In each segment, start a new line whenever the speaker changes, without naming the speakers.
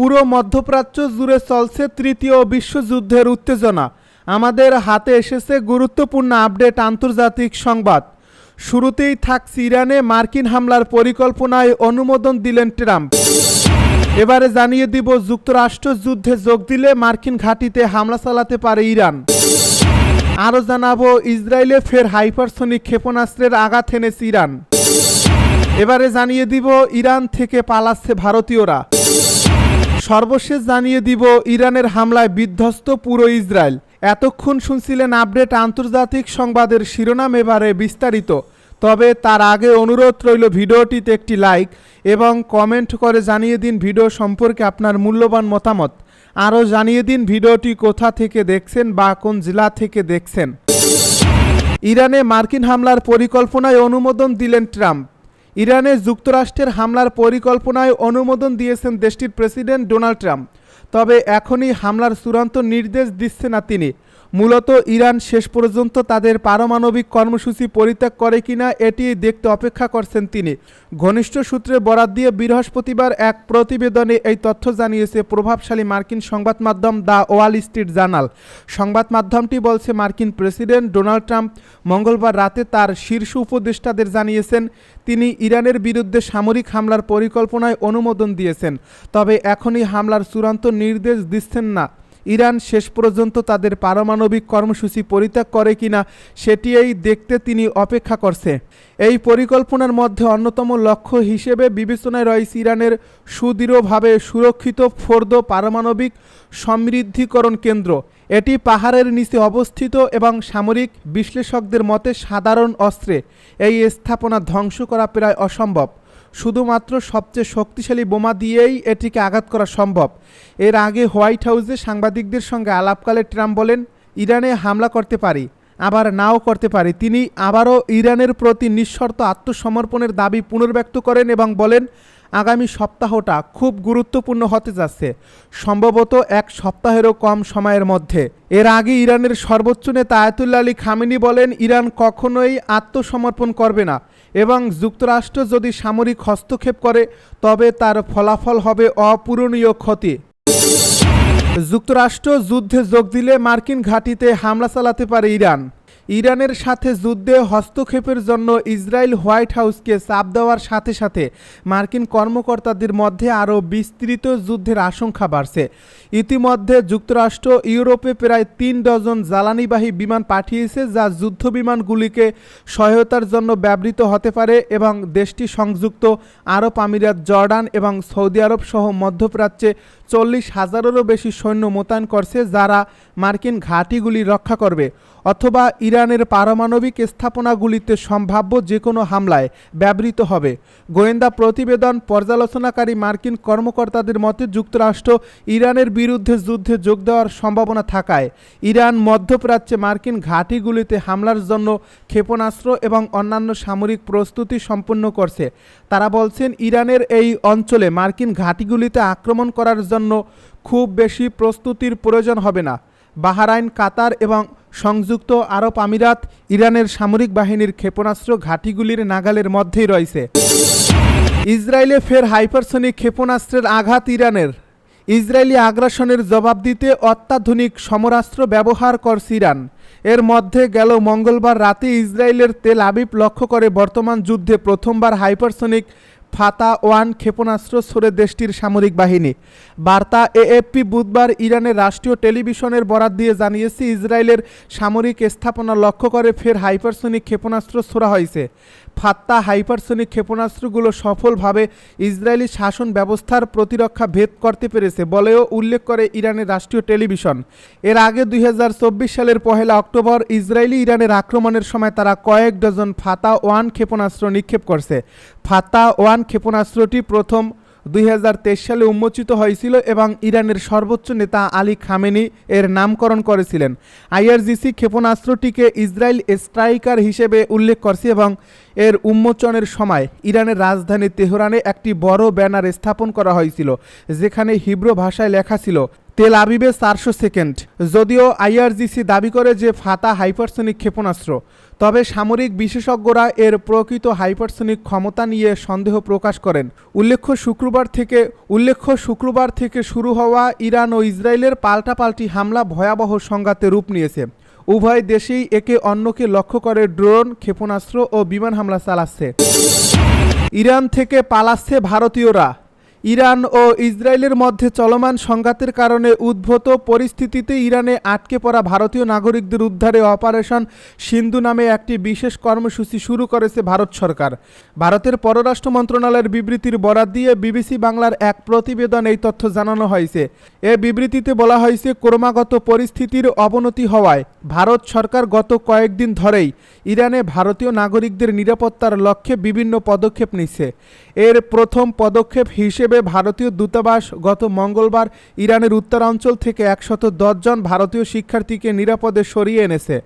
পুরো মধ্যপ্রাচ্য জুড়ে চলছে তৃতীয় বিশ্বযুদ্ধের উত্তেজনা আমাদের হাতে এসেছে গুরুত্বপূর্ণ আপডেট আন্তর্জাতিক সংবাদ শুরুতেই থাকছে ইরানে মার্কিন হামলার পরিকল্পনায় অনুমোদন দিলেন ট্রাম্প এবারে জানিয়ে দিব যুক্তরাষ্ট্র যুদ্ধে যোগ দিলে মার্কিন ঘাঁটিতে হামলা চালাতে পারে ইরান আরও জানাবো ইসরায়েলে ফের হাইপারসনিক ক্ষেপণাস্ত্রের আঘাত হেনেছে ইরান এবারে জানিয়ে দিব ইরান থেকে পালাচ্ছে ভারতীয়রা সর্বশেষ জানিয়ে দিব ইরানের হামলায় বিধ্বস্ত পুরো ইসরায়েল এতক্ষণ শুনছিলেন আপডেট আন্তর্জাতিক সংবাদের শিরোনাম এবারে বিস্তারিত তবে তার আগে অনুরোধ রইল ভিডিওটিতে একটি লাইক এবং কমেন্ট করে জানিয়ে দিন ভিডিও সম্পর্কে আপনার মূল্যবান মতামত আরও জানিয়ে দিন ভিডিওটি কোথা থেকে দেখছেন বা কোন জেলা থেকে দেখছেন ইরানে মার্কিন হামলার পরিকল্পনায় অনুমোদন দিলেন ট্রাম্প ইরানে যুক্তরাষ্ট্রের হামলার পরিকল্পনায় অনুমোদন দিয়েছেন দেশটির প্রেসিডেন্ট ডোনাল্ড ট্রাম্প তবে এখনই হামলার চূড়ান্ত নির্দেশ দিচ্ছে না তিনি মূলত ইরান শেষ পর্যন্ত তাদের পারমাণবিক কর্মসূচি পরিত্যাগ করে কিনা এটি দেখতে অপেক্ষা করছেন তিনি ঘনিষ্ঠ সূত্রে বরাদ দিয়ে বৃহস্পতিবার এক প্রতিবেদনে এই তথ্য জানিয়েছে প্রভাবশালী মার্কিন সংবাদ মাধ্যম দ্য ওয়াল স্ট্রিট জার্নাল সংবাদ মাধ্যমটি বলছে মার্কিন প্রেসিডেন্ট ডোনাল্ড ট্রাম্প মঙ্গলবার রাতে তার শীর্ষ উপদেষ্টাদের জানিয়েছেন তিনি ইরানের বিরুদ্ধে সামরিক হামলার পরিকল্পনায় অনুমোদন দিয়েছেন তবে এখনই হামলার চূড়ান্ত নির্দেশ দিচ্ছেন না ইরান শেষ পর্যন্ত তাদের পারমাণবিক কর্মসূচি পরিত্যাগ করে কিনা সেটি এই দেখতে তিনি অপেক্ষা করছে এই পরিকল্পনার মধ্যে অন্যতম লক্ষ্য হিসেবে বিবেচনায় রয়েছে ইরানের সুদৃঢ়ভাবে সুরক্ষিত ফোর্দ পারমাণবিক সমৃদ্ধিকরণ কেন্দ্র এটি পাহাড়ের নিচে অবস্থিত এবং সামরিক বিশ্লেষকদের মতে সাধারণ অস্ত্রে এই স্থাপনা ধ্বংস করা প্রায় অসম্ভব শুধুমাত্র সবচেয়ে শক্তিশালী বোমা দিয়েই এটিকে আঘাত করা সম্ভব এর আগে হোয়াইট হাউসে সাংবাদিকদের সঙ্গে আলাপকালে ট্রাম্প বলেন ইরানে হামলা করতে পারি আবার নাও করতে পারি তিনি আবারও ইরানের প্রতি নিঃশর্ত আত্মসমর্পণের দাবি পুনর্ব্যক্ত করেন এবং বলেন আগামী সপ্তাহটা খুব গুরুত্বপূর্ণ হতে যাচ্ছে সম্ভবত এক সপ্তাহেরও কম সময়ের মধ্যে এর আগে ইরানের সর্বোচ্চ নেতা আয়তুল্লা আলী খামিনি বলেন ইরান কখনোই আত্মসমর্পণ করবে না এবং যুক্তরাষ্ট্র যদি সামরিক হস্তক্ষেপ করে তবে তার ফলাফল হবে অপূরণীয় ক্ষতি যুক্তরাষ্ট্র যুদ্ধে যোগ দিলে মার্কিন ঘাঁটিতে হামলা চালাতে পারে ইরান ইরানের সাথে যুদ্ধে হস্তক্ষেপের জন্য ইসরায়েল হোয়াইট হাউসকে চাপ দেওয়ার সাথে সাথে মার্কিন কর্মকর্তাদের মধ্যে আরও বিস্তৃত যুদ্ধের আশঙ্কা বাড়ছে ইতিমধ্যে যুক্তরাষ্ট্র ইউরোপে প্রায় তিন ডজন জ্বালানিবাহী বিমান পাঠিয়েছে যা যুদ্ধ বিমানগুলিকে সহায়তার জন্য ব্যবহৃত হতে পারে এবং দেশটি সংযুক্ত আরব আমিরাত জর্ডান এবং সৌদি আরব সহ মধ্যপ্রাচ্যে চল্লিশ হাজারেরও বেশি সৈন্য মোতায়েন করছে যারা মার্কিন ঘাঁটিগুলি রক্ষা করবে অথবা ইরানের পারমাণবিক স্থাপনাগুলিতে সম্ভাব্য যে কোনো হামলায় ব্যবহৃত হবে গোয়েন্দা প্রতিবেদন পর্যালোচনাকারী মার্কিন কর্মকর্তাদের মতে যুক্তরাষ্ট্র ইরানের বিরুদ্ধে যুদ্ধে যোগ দেওয়ার সম্ভাবনা থাকায় ইরান মধ্যপ্রাচ্যে মার্কিন ঘাঁটিগুলিতে হামলার জন্য ক্ষেপণাস্ত্র এবং অন্যান্য সামরিক প্রস্তুতি সম্পন্ন করছে তারা বলছেন ইরানের এই অঞ্চলে মার্কিন ঘাঁটিগুলিতে আক্রমণ করার জন্য খুব বেশি প্রস্তুতির প্রয়োজন হবে না বাহারাইন কাতার এবং সংযুক্ত আরব আমিরাত ইরানের সামরিক বাহিনীর ক্ষেপণাস্ত্র ঘাঁটিগুলির নাগালের মধ্যেই রয়েছে ইসরায়েলে ফের হাইপারসনিক ক্ষেপণাস্ত্রের আঘাত ইরানের ইসরায়েলি আগ্রাসনের জবাব দিতে অত্যাধুনিক সমরাস্ত্র ব্যবহার করছে ইরান এর মধ্যে গেল মঙ্গলবার রাতে ইসরায়েলের তেল আবিব লক্ষ্য করে বর্তমান যুদ্ধে প্রথমবার হাইপারসনিক ফাতা ওয়ান ক্ষেপণাস্ত্র ছড়ে দেশটির সামরিক বাহিনী বার্তা এএফপি বুধবার ইরানের রাষ্ট্রীয় টেলিভিশনের বরাত দিয়ে জানিয়েছে ইসরায়েলের সামরিক স্থাপনা লক্ষ্য করে ফের হাইপারসনিক ক্ষেপণাস্ত্র ছোড়া হয়েছে ফাত্তা হাইপারসনিক ক্ষেপণাস্ত্রগুলো সফলভাবে ইসরায়েলি শাসন ব্যবস্থার প্রতিরক্ষা ভেদ করতে পেরেছে বলেও উল্লেখ করে ইরানের রাষ্ট্রীয় টেলিভিশন এর আগে দুই সালের পহেলা অক্টোবর ইসরায়েলি ইরানের আক্রমণের সময় তারা কয়েক ডজন ফাতা ওয়ান ক্ষেপণাস্ত্র নিক্ষেপ করছে ফাতা ওয়ান ক্ষেপণাস্ত্রটি প্রথম দুই সালে উন্মোচিত হয়েছিল এবং ইরানের সর্বোচ্চ নেতা আলী খামেনি এর নামকরণ করেছিলেন আইআরজিসি ক্ষেপণাস্ত্রটিকে ইসরায়েল স্ট্রাইকার হিসেবে উল্লেখ করছে এবং এর উন্মোচনের সময় ইরানের রাজধানী তেহরানে একটি বড় ব্যানার স্থাপন করা হয়েছিল যেখানে হিব্রু ভাষায় লেখা ছিল তেল আবিবে চারশো সেকেন্ড যদিও আইআরজিসি দাবি করে যে ফাতা হাইপারসনিক ক্ষেপণাস্ত্র তবে সামরিক বিশেষজ্ঞরা এর প্রকৃত হাইপারসনিক ক্ষমতা নিয়ে সন্দেহ প্রকাশ করেন উল্লেখ্য শুক্রবার থেকে উল্লেখ্য শুক্রবার থেকে শুরু হওয়া ইরান ও ইসরায়েলের পাল্টাপাল্টি হামলা ভয়াবহ সংঘাতে রূপ নিয়েছে উভয় দেশেই একে অন্যকে লক্ষ্য করে ড্রোন ক্ষেপণাস্ত্র ও বিমান হামলা চালাচ্ছে ইরান থেকে পালাচ্ছে ভারতীয়রা ইরান ও ইসরায়েলের মধ্যে চলমান সংঘাতের কারণে উদ্ভূত পরিস্থিতিতে ইরানে আটকে পড়া ভারতীয় নাগরিকদের উদ্ধারে অপারেশন সিন্ধু নামে একটি বিশেষ কর্মসূচি শুরু করেছে ভারত সরকার ভারতের পররাষ্ট্র মন্ত্রণালয়ের বিবৃতির বরাত দিয়ে বিবিসি বাংলার এক প্রতিবেদন এই তথ্য জানানো হয়েছে এ বিবৃতিতে বলা হয়েছে ক্রমাগত পরিস্থিতির অবনতি হওয়ায় ভারত সরকার গত কয়েকদিন ধরেই ইরানে ভারতীয় নাগরিকদের নিরাপত্তার লক্ষ্যে বিভিন্ন পদক্ষেপ নিচ্ছে এর প্রথম পদক্ষেপ হিসেবে হিসেবে ভারতীয় দূতাবাস গত মঙ্গলবার ইরানের উত্তরাঞ্চল থেকে একশত জন ভারতীয় শিক্ষার্থীকে নিরাপদে সরিয়ে এনেছে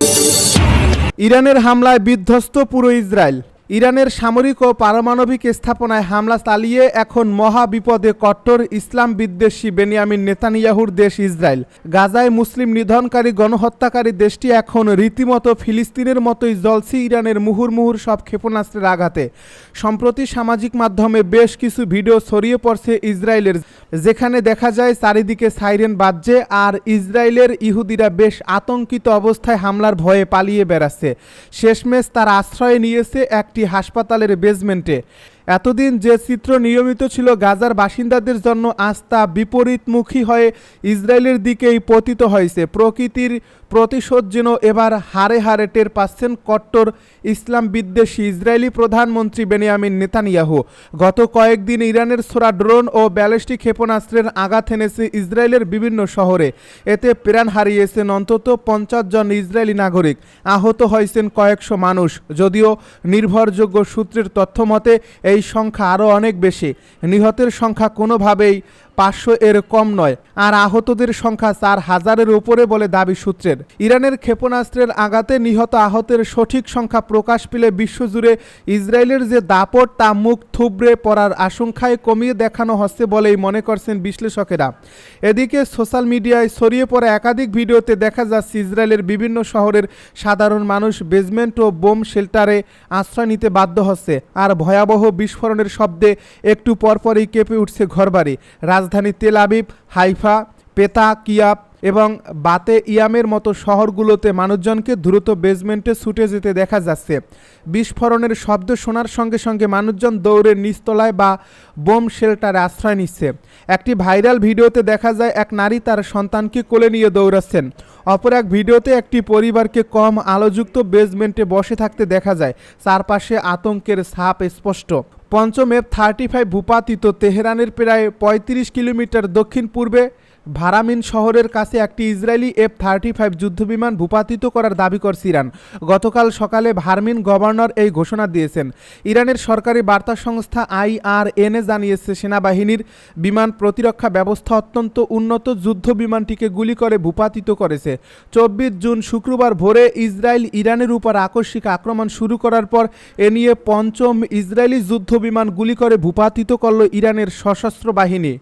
ইরানের হামলায় বিধ্বস্ত পুরো ইসরায়েল ইরানের সামরিক ও পারমাণবিক স্থাপনায় হামলা চালিয়ে এখন মহা বিপদে কট্টর ইসলাম বিদ্বেষী বেনিয়ামিন নেতানিয়াহুর দেশ ইসরায়েল গাজায় মুসলিম নিধনকারী গণহত্যাকারী দেশটি এখন রীতিমতো ফিলিস্তিনের মতোই জলসি ইরানের মুহুর মুহুর সব ক্ষেপণাস্ত্রের আঘাতে সম্প্রতি সামাজিক মাধ্যমে বেশ কিছু ভিডিও ছড়িয়ে পড়ছে ইসরায়েলের যেখানে দেখা যায় চারিদিকে সাইরেন বাজছে আর ইসরায়েলের ইহুদিরা বেশ আতঙ্কিত অবস্থায় হামলার ভয়ে পালিয়ে বেড়াচ্ছে শেষমেশ তার আশ্রয় নিয়েছে এক একটি হাসপাতালের বেজমেন্টে এতদিন যে চিত্র নিয়মিত ছিল গাজার বাসিন্দাদের জন্য আস্থা বিপরীতমুখী হয়ে ইসরায়েলের দিকেই পতিত হয়েছে প্রকৃতির প্রতিশোধ যেন এবার হারে হারে টের পাচ্ছেন কট্টর ইসলাম বিদ্বেষী ইসরায়েলি প্রধানমন্ত্রী বেনিয়ামিন নেতানিয়াহু গত কয়েকদিন ইরানের ছোড়া ড্রোন ও ব্যালিস্টিক ক্ষেপণাস্ত্রের আঘাত এনেছে ইসরায়েলের বিভিন্ন শহরে এতে প্রাণ হারিয়েছেন অন্তত পঞ্চাশ জন ইসরায়েলি নাগরিক আহত হয়েছেন কয়েকশো মানুষ যদিও নির্ভরযোগ্য সূত্রের তথ্যমতে এই এই সংখ্যা আরও অনেক বেশি নিহতের সংখ্যা কোনোভাবেই পাঁচশো এর কম নয় আর আহতদের সংখ্যা চার হাজারের উপরে বলে দাবি সূত্রের ইরানের ক্ষেপণাস্ত্রের আঘাতে নিহত আহতের সঠিক সংখ্যা প্রকাশ পেলে বিশ্বজুড়ে ইসরায়েলের যে দাপট তা মুখ থুবড়ে পড়ার আশঙ্কায় কমিয়ে দেখানো হচ্ছে বলেই মনে করছেন বিশ্লেষকেরা এদিকে সোশ্যাল মিডিয়ায় ছড়িয়ে পড়া একাধিক ভিডিওতে দেখা যাচ্ছে ইসরায়েলের বিভিন্ন শহরের সাধারণ মানুষ বেজমেন্ট ও বোম শেল্টারে আশ্রয় নিতে বাধ্য হচ্ছে আর ভয়াবহ বিস্ফোরণের শব্দে একটু পরপরই কেঁপে উঠছে ঘরবাড়ি রাজ রাজধানী তেল আবিব হাইফা পেতা কিয়াপ এবং বাতে ইয়ামের মতো শহরগুলোতে মানুষজনকে দ্রুত বেজমেন্টে ছুটে যেতে দেখা যাচ্ছে বিস্ফোরণের শব্দ শোনার সঙ্গে সঙ্গে মানুষজন দৌড়ে নিস্তলায় বা বোম শেল্টারে আশ্রয় নিচ্ছে একটি ভাইরাল ভিডিওতে দেখা যায় এক নারী তার সন্তানকে কোলে নিয়ে দৌড়াচ্ছেন অপর এক ভিডিওতে একটি পরিবারকে কম আলোযুক্ত বেজমেন্টে বসে থাকতে দেখা যায় চারপাশে আতঙ্কের ছাপ স্পষ্ট এফ থার্টি ফাইভ ভূপাতিত তেহরানের প্রায় ৩৫ কিলোমিটার দক্ষিণ পূর্বে ভারামিন শহরের কাছে একটি ইসরায়েলি এফ থার্টি ফাইভ যুদ্ধবিমান ভূপাতিত করার দাবি করছে ইরান গতকাল সকালে ভারমিন গভর্নর এই ঘোষণা দিয়েছেন ইরানের সরকারি বার্তা সংস্থা আইআরএনএ জানিয়েছে সেনাবাহিনীর বিমান প্রতিরক্ষা ব্যবস্থা অত্যন্ত উন্নত যুদ্ধ বিমানটিকে গুলি করে ভূপাতিত করেছে চব্বিশ জুন শুক্রবার ভোরে ইসরায়েল ইরানের উপর আকস্মিক আক্রমণ শুরু করার পর এ নিয়ে পঞ্চম ইসরায়েলি যুদ্ধ বিমান গুলি করে ভূপাতিত করল ইরানের সশস্ত্র বাহিনী